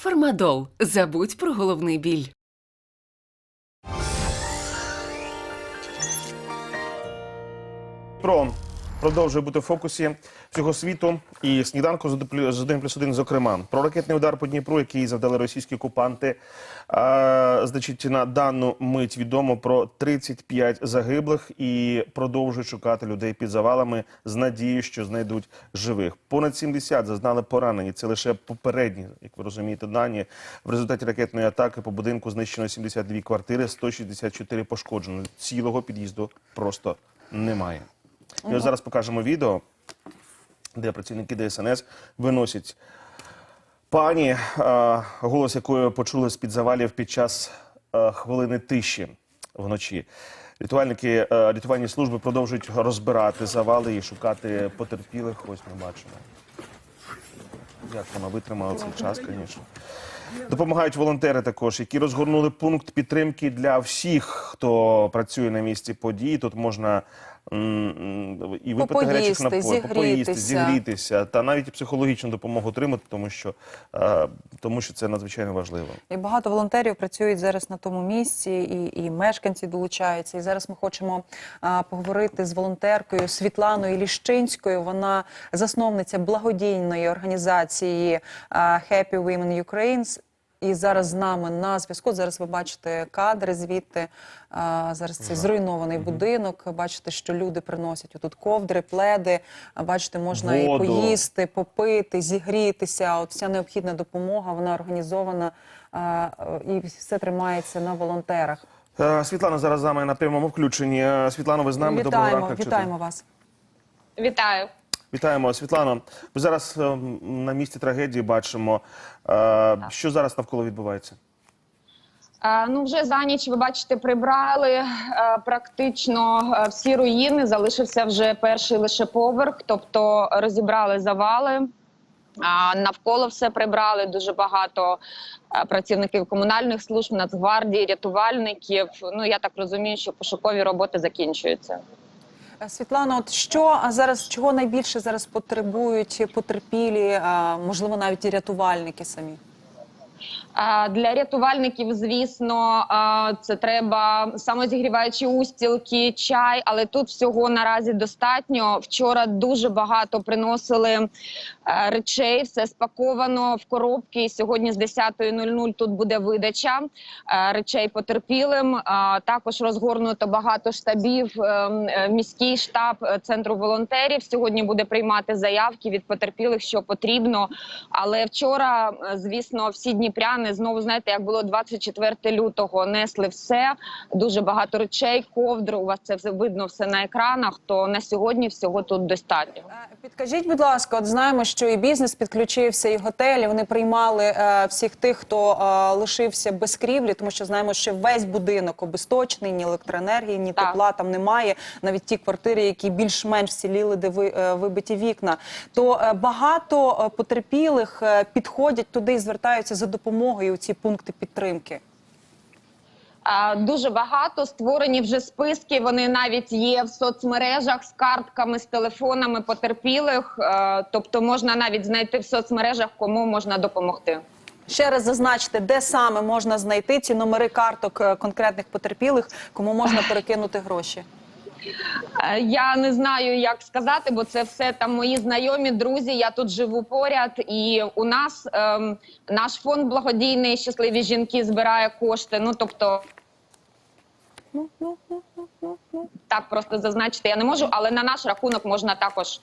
Фармадол. Забудь про головний біль. Про продовжує бути в фокусі всього світу і сніданку з 1 плюс 1, зокрема. Про ракетний удар по Дніпру, який завдали російські окупанти. А, значить, на дану мить відомо про 35 загиблих і продовжують шукати людей під завалами з надією, що знайдуть живих. Понад 70 зазнали поранені. Це лише попередні, як ви розумієте, дані. В результаті ракетної атаки по будинку знищено 72 квартири, 164 пошкоджено. Цілого під'їзду просто немає. І ось зараз покажемо відео, де працівники ДСНС виносять пані, е, голос якої почули з-під завалів під час е, хвилини тиші вночі. Рятувальники, е, рятувальні служби продовжують розбирати завали і шукати потерпілих. Ось ми бачимо. Як вона витримала цей час, звісно. Допомагають волонтери також, які розгорнули пункт підтримки для всіх, хто працює на місці події. Тут можна і випити гарячих напоїв, попоїсти, зігрітися. та навіть психологічну допомогу отримати, тому що, тому що це надзвичайно важливо. І багато волонтерів працюють зараз на тому місці, і, і мешканці долучаються. І зараз ми хочемо поговорити з волонтеркою Світланою Ліщинською. Вона засновниця благодійної організації Happy Women Ukraine. І зараз з нами на зв'язку. Зараз ви бачите кадри звідти. А, зараз цей зруйнований будинок. Бачите, що люди приносять отут ковдри, пледи. Бачите, можна Воду. і поїсти, попити, зігрітися. От вся необхідна допомога, вона організована а, і все тримається на волонтерах. Е, Світлана зараз з нами на прямому включенні. Е, Світлано, ви з нами доброго Вітаємо, ранку. якщо вітаємо вас. Вітаю. Вітаємо, Світлано. Ми зараз е, на місці трагедії бачимо, е, що зараз навколо відбувається. Е, Ну, вже за ніч ви бачите, прибрали практично всі руїни. Залишився вже перший лише поверх, тобто розібрали завали. Навколо все прибрали дуже багато працівників комунальних служб, нацгвардії, рятувальників. Ну я так розумію, що пошукові роботи закінчуються. Світлано, от що зараз чого найбільше зараз потребують потерпілі, можливо, навіть і рятувальники самі? Для рятувальників, звісно, це треба самозігріваючі устілки, чай, але тут всього наразі достатньо. Вчора дуже багато приносили е, речей, все спаковано в коробки. Сьогодні з 10.00 тут буде видача е, речей потерпілим. Також розгорнуто багато штабів. е, м, е, Міський штаб центру волонтерів сьогодні буде приймати заявки від потерпілих, що потрібно. Але вчора, звісно, всі дніпряни знову знаєте, як було 24 лютого, несли все дуже багато речей, ковдр. У вас це все видно все на екранах. То на сьогодні всього тут достатньо. Е, Підкажіть, будь ласка, от знаємо, що і бізнес підключився, і готелі. Вони приймали е, всіх тих, хто е, лишився без крівлі, тому що знаємо, що весь будинок обесточений, ні електроенергії, ні Так. тепла там немає. Навіть ті квартири, які більш-менш вціліли, де ви, е, вибиті вікна. То е, багато е, потерпілих е, підходять туди і звертаються за допомогою у ці пункти підтримки. Дуже багато створені вже списки. Вони навіть є в соцмережах з картками, з телефонами потерпілих. Е, Тобто можна навіть знайти в соцмережах, кому можна допомогти. Ще раз зазначте, де саме можна знайти ці номери карток е, конкретних потерпілих, кому можна перекинути гроші. Е, Я не знаю, як сказати, бо це все там мої знайомі, друзі. Я тут живу поряд, і у нас ем, наш фонд благодійний щасливі жінки збирає кошти. Ну тобто. Так просто зазначити я не можу, але на наш рахунок можна також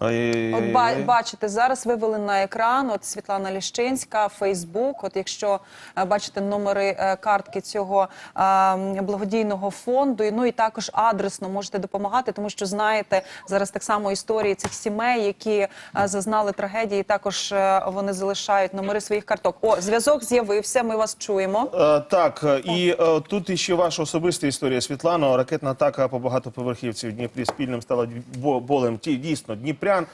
От ба- бачите, зараз вивели на екран. От Світлана Ліщинська, Фейсбук. От якщо е, бачите номери е, картки цього е, благодійного фонду, ну і також адресно можете допомагати, тому що знаєте зараз так само історії цих сімей, які е, зазнали трагедії. Також вони залишають номери своїх карток. О, зв'язок з'явився. Ми вас чуємо. Так, і тут іще ваша особиста історія, Світлано. Ракетна атака по багатоповерхівці в Дніпрі спільним стала бо- болем. Ті, дійсно, Дніпрян.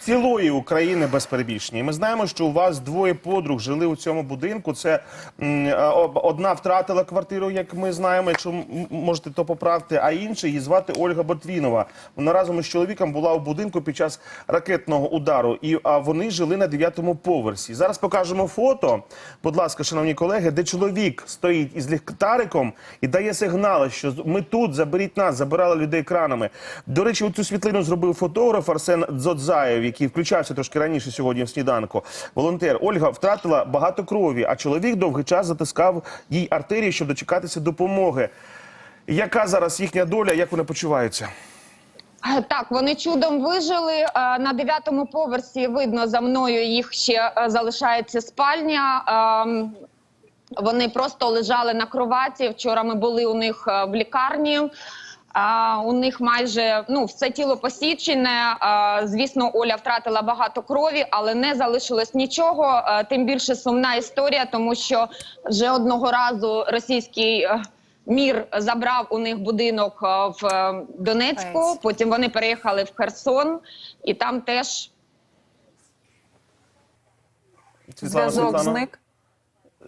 Цілої України без перебільшення. І Ми знаємо, що у вас двоє подруг жили у цьому будинку. Це м, е, одна втратила квартиру, як ми знаємо, якщо можете то поправити, а інша її звати Ольга Ботвінова. Вона разом із чоловіком була у будинку під час ракетного удару, і а, вони жили на дев'ятому поверсі. Зараз покажемо фото, будь ласка, шановні колеги, де чоловік стоїть із ліхтариком і дає сигнали, що ми тут, заберіть нас, забирали людей кранами. До речі, цю світлину зробив фотограф Арсен Дзодзаєв, який включався трошки раніше сьогодні в сніданку. Волонтер Ольга втратила багато крові, а чоловік довгий час затискав їй артерії, щоб дочекатися допомоги. Яка зараз їхня доля? Як вони почуваються? Так, вони чудом вижили. Е, На дев'ятому поверсі видно за мною їх ще е, залишається спальня. Ем, Вони просто лежали на кроваті. Вчора ми були у них е, в лікарні. А, у них майже ну все тіло посічене. А, звісно, Оля втратила багато крові, але не залишилось нічого. Тим більше сумна історія, тому що вже одного разу російський. е, Мір забрав у них будинок е, в е, Донецьку. Потім вони переїхали в Херсон, і там теж Зв'язок зник.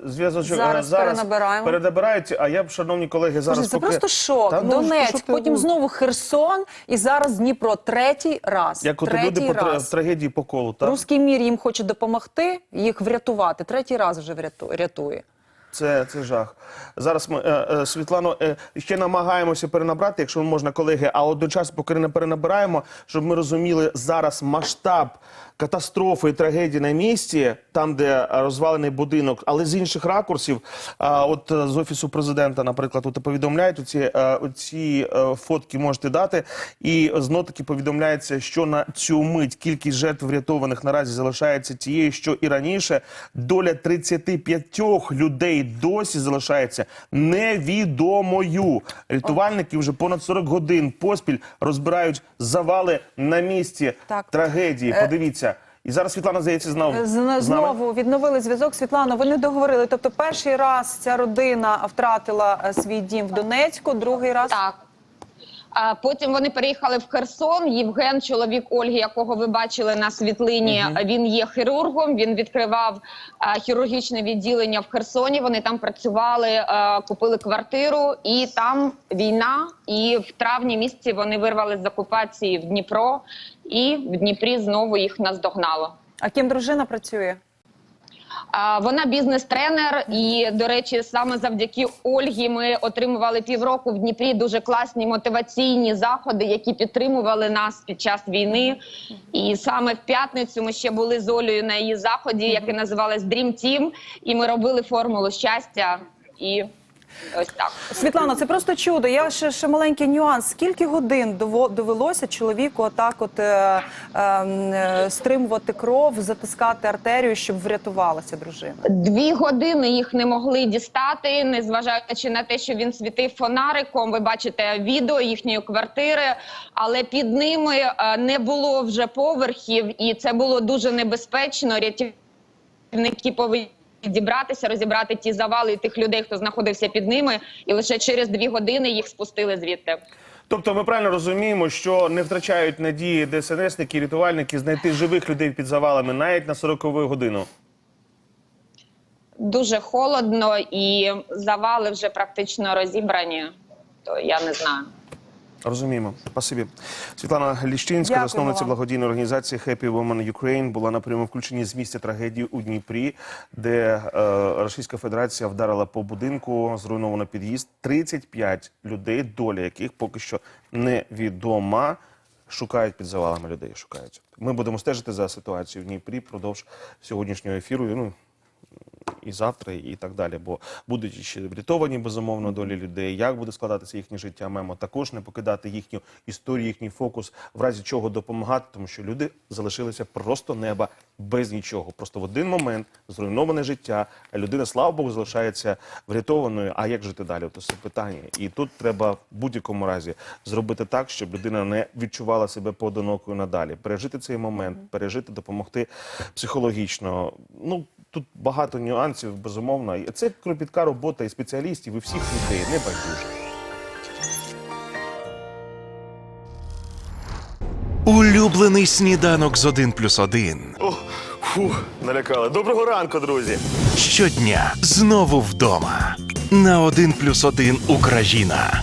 Зв'язочок Зараз е, перенабираємо. перенабирають. А я б, шановні колеги, зараз Боже, це поки... просто шок. Та ну, Донецьк, що ти- потім знову Херсон, і зараз Дніпро. Третій раз. Як от люди по раз. трагедії по колу, так? Руський мір їм хоче допомогти, їх врятувати. Третій раз вже врятує. рятує. Це, це жах. Зараз ми, е, е, Світлано, е, ще намагаємося перенабрати, якщо можна, колеги, а одночасно, поки не перенабираємо, щоб ми розуміли зараз масштаб катастрофи і трагедії на місці, там, де розвалений будинок, але з інших ракурсів. А от е, з офісу президента, наприклад, от повідомляють оці, е, оці е, фотки можете дати. І знов таки повідомляється, що на цю мить кількість жертв врятованих наразі залишається тією, що і раніше. Доля 35 людей досі залишається невідомою. Рятувальники вже понад 40 годин поспіль розбирають завали на місці Так. трагедії. Подивіться. І зараз Світлана здається знову З- з нами. Знову відновили зв'язок. Світлана, ви не договорили. Тобто, перший раз ця родина втратила е, свій дім в Донецьку, другий раз Так. А потім вони переїхали в Херсон. Євген, чоловік Ольги, якого ви бачили на світлині, він є хірургом. Він відкривав а, хірургічне відділення в Херсоні. Вони там працювали, а, купили квартиру, і там війна. І в травні місяці вони вирвали з окупації в Дніпро, і в Дніпрі знову їх наздогнало. А ким дружина працює? Вона бізнес-тренер, і до речі, саме завдяки Ольгі ми отримували півроку в Дніпрі дуже класні мотиваційні заходи, які підтримували нас під час війни. І саме в п'ятницю ми ще були з Олею на її заході, який називалась Dream Team, і ми робили формулу щастя. І ось так. Світлана, це просто чудо. Я ще, ще маленький нюанс. Скільки годин довелося чоловіку отак от е, е, е, стримувати кров, затискати артерію, щоб врятувалася дружина? Дві години їх не могли дістати, незважаючи на те, що він світив фонариком. Ви бачите відео їхньої квартири, але під ними е, не було вже поверхів, і це було дуже небезпечно. Рятівники повинні дібратися, розібрати ті завали і тих людей, хто знаходився під ними, і лише через дві години їх спустили звідти. Тобто ми правильно розуміємо, що не втрачають надії ДСНСники, рятувальники знайти живих людей під завалами навіть на 40-ву годину. Дуже холодно, і завали вже практично розібрані. То я не знаю. Розуміємо. Спасибі. Світлана Ліщинська, засновниця вам. благодійної організації Happy Women Ukraine, була на прямому включенні з місця трагедії у Дніпрі, де е, Російська Федерація вдарила по будинку, зруйновано під'їзд. 35 людей, доля яких поки що невідома. Шукають під завалами людей. Шукають. Ми будемо стежити за ситуацією в Дніпрі впродовж сьогоднішнього ефіру. Ну і завтра, і так далі. Бо будуть ще врятовані безумовно долі людей. Як буде складатися їхнє життя? Маємо також не покидати їхню історію, їхній фокус, в разі чого допомагати, тому що люди залишилися просто неба без нічого. Просто в один момент зруйноване життя, людина, слава Богу, залишається врятованою. А як жити далі? То це питання. І тут треба в будь-якому разі зробити так, щоб людина не відчувала себе поодинокою надалі. Пережити цей момент, пережити, допомогти психологічно. Ну тут багато нюансів, безумовно. Це кропітка робота і спеціалістів, і всіх людей не байдуже. Улюблений сніданок з 1 плюс 1. О, фух, налякали. Доброго ранку, друзі. Щодня знову вдома. На 1 плюс 1 Україна